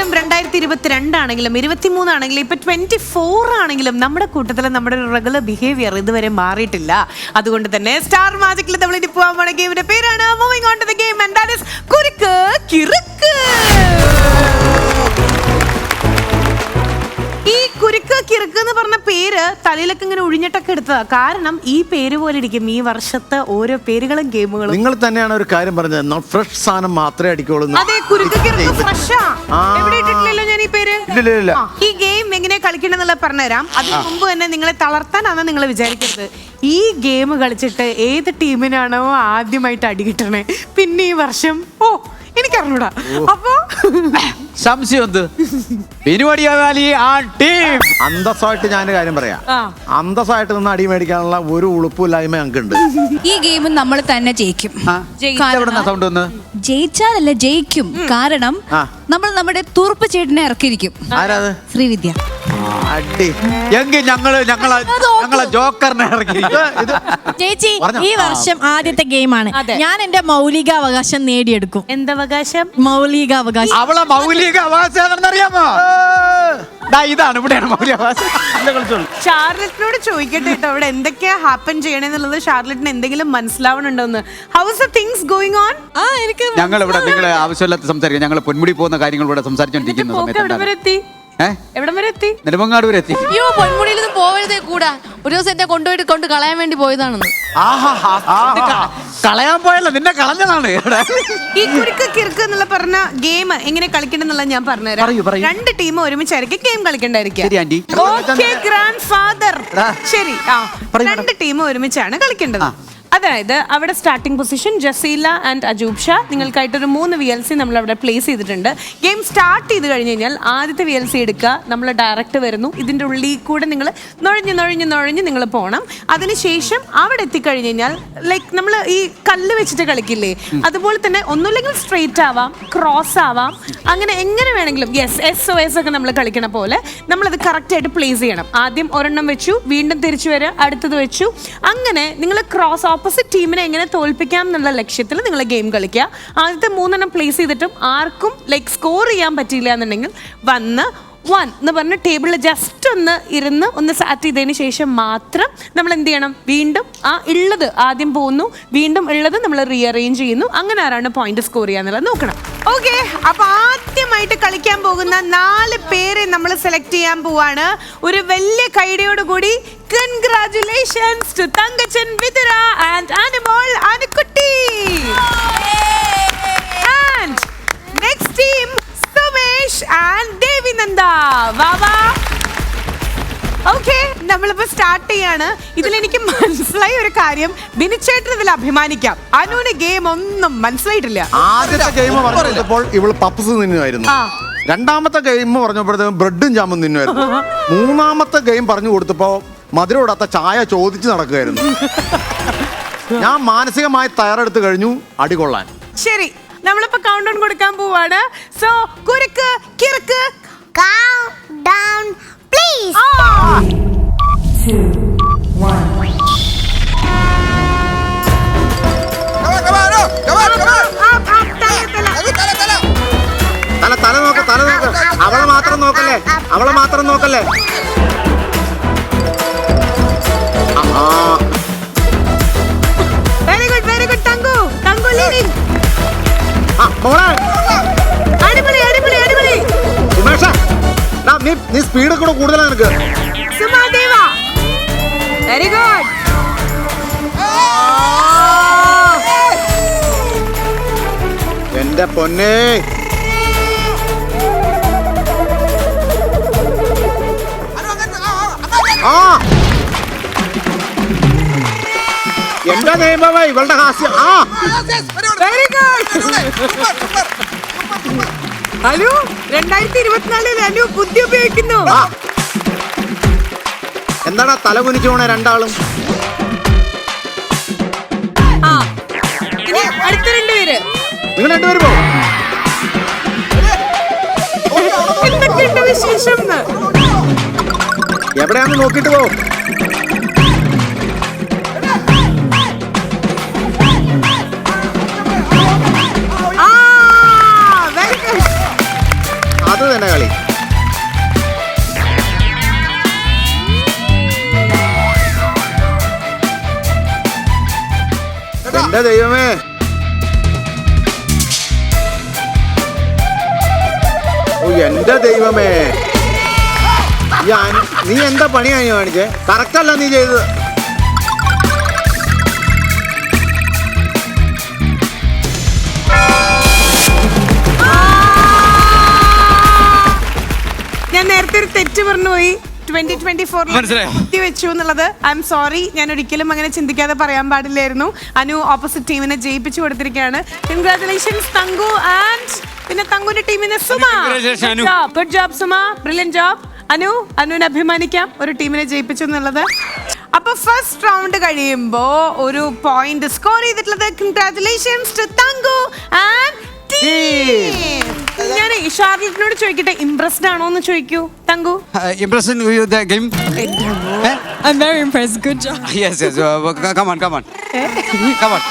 ആണെങ്കിലും രണ്ടായിരത്തി ഇരുപത്തിരണ്ടാണെങ്കിലും ഇരുപത്തിമൂന്നാണെങ്കിലും ഇപ്പൊ ട്വന്റി ഫോർ ആണെങ്കിലും നമ്മുടെ കൂട്ടത്തിൽ നമ്മുടെ ഒരു റെഗുലർ ബിഹേവിയർ ഇതുവരെ മാറിയിട്ടില്ല. അതുകൊണ്ട് തന്നെ സ്റ്റാർ മാജിക്കിൽ നമ്മൾ ഇനി പോകാൻ പോണ ഗെയിമിന്റെ പേരാണ് കാരണം ഈ പേര് പോലെ ഇരിക്കും ഈ വർഷത്തെ ഓരോ പേരുകളും ഗെയിമുകളും. നിങ്ങൾ തന്നെയാണ് ഒരു കാര്യം പറഞ്ഞത് ഫ്രഷ് സാധനം മാത്രമേ അടിക്കുള്ളൂ അതെ ഫ്രഷാ ആ. എവിടെ ഇട്ടിട്ടില്ലല്ലോ ഞാൻ ഈ പേര്? ഇല്ല. ഈ ഗെയിം എങ്ങനെ കളിക്കണമെന്നുള്ള പറഞ്ഞുതരാം. അതിന് മുമ്പ് തന്നെ നിങ്ങളെ തളർത്താനാണ് നിങ്ങൾ വിചാരിക്കരുത്. ഈ ഗെയിം കളിച്ചിട്ട് ഏത് ടീമിനാണോ ആദ്യമായിട്ട് അടി കിട്ടണേ? പിന്നെ ഈ വർഷം ഓ എനിക്കറിഞ്ഞൂടാ. അപ്പൊ സംശയം എന്ത്? പിരിവടിയാലി ആ ടീം. അന്തസ്സായിട്ട് ഞാൻ കാര്യം പറയാം. ആ. അന്തസ്സായിട്ട് നിന്ന് അടി മേടിക്കാനുള്ള ഒരു ഉളുപ്പില്ലായ്മ ഞങ്ങൾക്കുണ്ട്. ഈ ഗെയിം നമ്മൾ തന്നെ ജയിക്കും. എവിടുന്ന സൗണ്ട് വന്ന്? ജയിച്ചാലല്ല ജയിക്കും. കാരണം ആ. നമ്മൾ നമ്മുടെ തൂർപ്പ് ചേട്ടനെ ഇറക്കിയിരിക്കും. ആരാത്? ശ്രീവിദ്യ. അടി. എങ്കിൽ ഞങ്ങൾ ഞങ്ങളെ ഞങ്ങളെ ജോക്കറിനെ ഇറക്കി. ഇത് ചേച്ചി പറഞ്ഞോ. ഈ വർഷം ആദ്യത്തെ ഗെയിമാണ്. അതെ. ഞാൻ എന്റെ മൗലികാവകാശം നേടിയെടുക്കും. എന്തവകാശം? മൗലികാവകാശം. അവളെ മൗലിക അവകാശം ദാ ഇതാണ് ഇവിടെയാണ് മൗലിക അവകാശം ഇല്ല, കളിച്ചോളൂ. ഷാർലറ്റിനോട് ചോദിക്കട്ടെ കേട്ടോ അവിടെ എന്തൊക്കെയാ ഹാപ്പൻ ചെയ്യണെന്നുള്ളത് ഷാർലറ്റിന് എന്തെങ്കിലും മനസ്സിലാവണുണ്ടോന്ന്. How's the things going on ആ എനിക്ക് ഞങ്ങൾ ഇവിടെ നിങ്ങളെ ആവശ്യമില്ലാത്ത സംസാരിക്കാം. ഞങ്ങൾ പൊന്മുടി പോകുന്ന കാര്യങ്ങൾ ഇവിടെ സംസാരിച്ചോണ്ടിരിക്കുന്ന പോക്ക് എവിടം വരെ സമയത്ത് എത്തി? ഏഹ് എവിടം വരെ എത്തി? നെടുമങ്ങാട് വരെ എത്തി. അയ്യോ പൊന്മുടിയിലൊന്നും പോവരുതേ കൂടാ. ഒരു ദിവസം എന്നെ കൊണ്ടുപോയിട്ട് കൊണ്ട് കളയാൻ വേണ്ടി പോയതാണെന്ന്. ആഹാ, കളയാൻ പോയല്ല നിന്നെ കളഞ്ഞതാണ്. ഇവിടെ. ഈ കുരുക്ക് കിറുക്ക് എന്നുള്ള പറഞ്ഞ ഗെയിം എങ്ങനെ കളിക്കണമെന്നുള്ള ഞാൻ പറഞ്ഞുതരാം. പറയൂ, പറയൂ. രണ്ട് ടീം ഒരുമിച്ചായിരിക്കും ഗെയിം കളിക്കണ്ടായിരിക്കും ശരി, ആന്റി. ഗ്രാൻഡ് ഫാദർ ശരി ആ. രണ്ട് ടീം ഒരുമിച്ചാണ് കളിക്കേണ്ടത്. അതായത് അവിടെ starting position Jaseela and Ajoob Shah. നിങ്ങൾക്കായിട്ടൊരു മൂന്ന് വി എൽ സി നമ്മൾ അവിടെ പ്ലേസ് ചെയ്തിട്ടുണ്ട്. ഗെയിം സ്റ്റാർട്ട് ചെയ്ത് കഴിഞ്ഞ് കഴിഞ്ഞാൽ ആദ്യത്തെ വി എൽ സി എടുക്കുക നമ്മൾ ഡയറക്റ്റ് വരുന്നു. ഇതിന്റെ ഉള്ളിൽ കൂടെ നിങ്ങൾ നുഴഞ്ഞ് നുഴഞ്ഞ് നുഴഞ്ഞ് നിങ്ങൾ പോകണം അതിനുശേഷം അവിടെ എത്തിക്കഴിഞ്ഞ് കഴിഞ്ഞാൽ ലൈക്ക് നമ്മൾ ഈ കല്ല് വെച്ചിട്ട് കളിക്കില്ലേ? അതുപോലെ തന്നെ ഒന്നുമില്ലെങ്കിൽ സ്ട്രെയിറ്റ് ആവാം ക്രോസ് ആവാം. അങ്ങനെ എങ്ങനെ വേണമെങ്കിലും യെസ് എസ് ഒ എസ് ഒക്കെ നമ്മൾ കളിക്കണ പോലെ നമ്മളത് കറക്റ്റായിട്ട് പ്ലേസ് ചെയ്യണം. ആദ്യം ഒരെണ്ണം വെച്ചു വീണ്ടും തിരിച്ചു വരിക അടുത്തത് വെച്ചു. അങ്ങനെ നിങ്ങൾ ക്രോസ് ഓപ്പോസിറ്റ് ടീമിനെ എങ്ങനെ തോൽപ്പിക്കാം എന്നുള്ള ലക്ഷ്യത്തിൽ നിങ്ങൾ ഗെയിം കളിക്കുക. ആദ്യത്തെ മൂന്നെണ്ണം പ്ലേസ് ചെയ്തിട്ടും ആർക്കും ലൈക്ക് സ്കോർ ചെയ്യാൻ പറ്റിയില്ല എന്നുണ്ടെങ്കിൽ വന്ന് വൺ എന്ന് പറഞ്ഞ് ടേബിളിൽ ജസ്റ്റ് ഒന്ന് ഇരുന്ന് ഒന്ന് സാറ്റ് ചെയ്തതിന് ശേഷം മാത്രം നമ്മൾ എന്ത് ചെയ്യണം? വീണ്ടും ആ ഉള്ളത് ആദ്യം പോകുന്നു വീണ്ടും ഉള്ളത് നമ്മൾ റീഅറേഞ്ച് ചെയ്യുന്നു. അങ്ങനെ ആരാണ് പോയിന്റ് സ്കോർ ചെയ്യാന്നുള്ളത് നോക്കണം. ഓക്കെ അപ്പൊ ആദ്യമായിട്ട് കളിക്കാൻ പോകുന്ന നാല് പേരെ നമ്മൾ സെലക്ട് ചെയ്യാൻ പോവാണ്. ഒരു വലിയ കൈഡയോട് കൂടി congratulations to Thankachan Vithura and Animol ആനക്കുട്ടി നമ്മളിപ്പോ സ്റ്റാർട്ട് ചെയ്യാണ്. ഇതിൽ എനിക്ക് മനസ്സിലായ ഒരു കാര്യം. ബിനിച്ചേട്ടൻ ഇതിൽ അഭിമാനിക്കാം. അനുവിന് ഗെയിം ഒന്നും മനസ്സിലായിട്ടില്ല. ആദ്യത്തെ ഗെയിം പറഞ്ഞപ്പോൾ ഇവൾ പപ്സ് തിന്നുമായിരുന്നു. രണ്ടാമത്തെ ഗെയിം പറഞ്ഞപ്പോഴത്തേക്കും ബ്രെഡും ജാമും തിന്നുമായിരുന്നു. മൂന്നാമത്തെ ഗെയിം പറഞ്ഞു കൊടുത്തപ്പോ മധുരമിടാത്ത ചായ ചോദിച്ചു നടക്കുകയായിരുന്നു ഞാൻ മാനസികമായി തയ്യാറെടുത്ത് കഴിഞ്ഞു. അടികൊള്ളാൻ. ശരി. നമ്മളിപ്പോ കൗണ്ട് ഡൗൺ കൊടുക്കാൻ പോവാണ്. സോ നോക്കല്ലേ? Very good very good Thanku. Thanku leading ആ, മോളെ. അടിപൊളി അടിപൊളി അടിപൊളി. സുമേഷ നീ നീ സ്പീഡ് കൂടെ കൂടുതലാ നിനക്ക്. സുമാദേവ വെരി ഗുഡ് എന്റെ പൊന്നേ. ആ. എന്റെ നിയമമേ ഇവളുടെ ഹാസ്യം. ആ. വെരി ഗുഡ് അനു രണ്ടായിരത്തി ഇരുപത്തിനാലിൽ അനു ബുദ്ധി ഉപയോഗിക്കുന്നു. എന്താടാ തല കുനിച്ചു പോണേ രണ്ടാളും? ആ. ഇനി അടുത്ത രണ്ടുപേര് നിങ്ങൾ രണ്ടുപേരും പോകും എന്തൊക്കെയുണ്ട് വിശേഷം? എവിടെയാന്ന് നോക്കിട്ട് പോ. അത് തന്നെ കളി. എന്റെ ദൈവമേ. ഓ എന്റെ ദൈവമേ. നീ എന്താ പണിയാണ് നീ കാണിച്ചേ? കറക്റ്റല്ല അല്ല നീ ചെയ്തത്. ഞാൻ നേരത്തെ ഒരു തെറ്റ് പറഞ്ഞുപോയി ട്വന്റി ട്വന്റി? ഫോറിൽ വെച്ചു എന്നുള്ളത്. ഐ എം സോറി ഞാൻ ഒരിക്കലും അങ്ങനെ ചിന്തിക്കാതെ പറയാൻ പാടില്ലായിരുന്നു. അനു ഓപ്പോസിറ്റ് ടീമിനെ ജയിപ്പിച്ചു കൊടുത്തിരിക്കുകയാണ്. കൺഗ്രാറ്റുലേഷൻസ് തങ്കു. ആൻഡ് പിന്നെ തങ്കുന്റെ ടീമിനെ Suma. Good job Suma. Brilliant job Anu അനുവിനെ അഭിമാനിക്കാം. ഒരു ടീമിനെ ജയിപ്പിച്ചു എന്നുള്ളത്. അപ്പൊ ഫസ്റ്റ് റൗണ്ട് കഴിയുമ്പോ ഒരു പോയിന്റ് സ്കോർ ചെയ്തിട്ടുള്ളത് കൺഗ്രാറ്റുലേഷൻസ് ടു തങ്കു ആൻഡ് ഞാൻ ഷാർലറ്റിനോട് ചോദിക്കട്ടെ ഇംപ്രസ്ഡ് ആണോ എന്ന് ചോദിക്കൂ. Thanku? Impression game I'm very impressed. Good job. Yes yes come on come on come on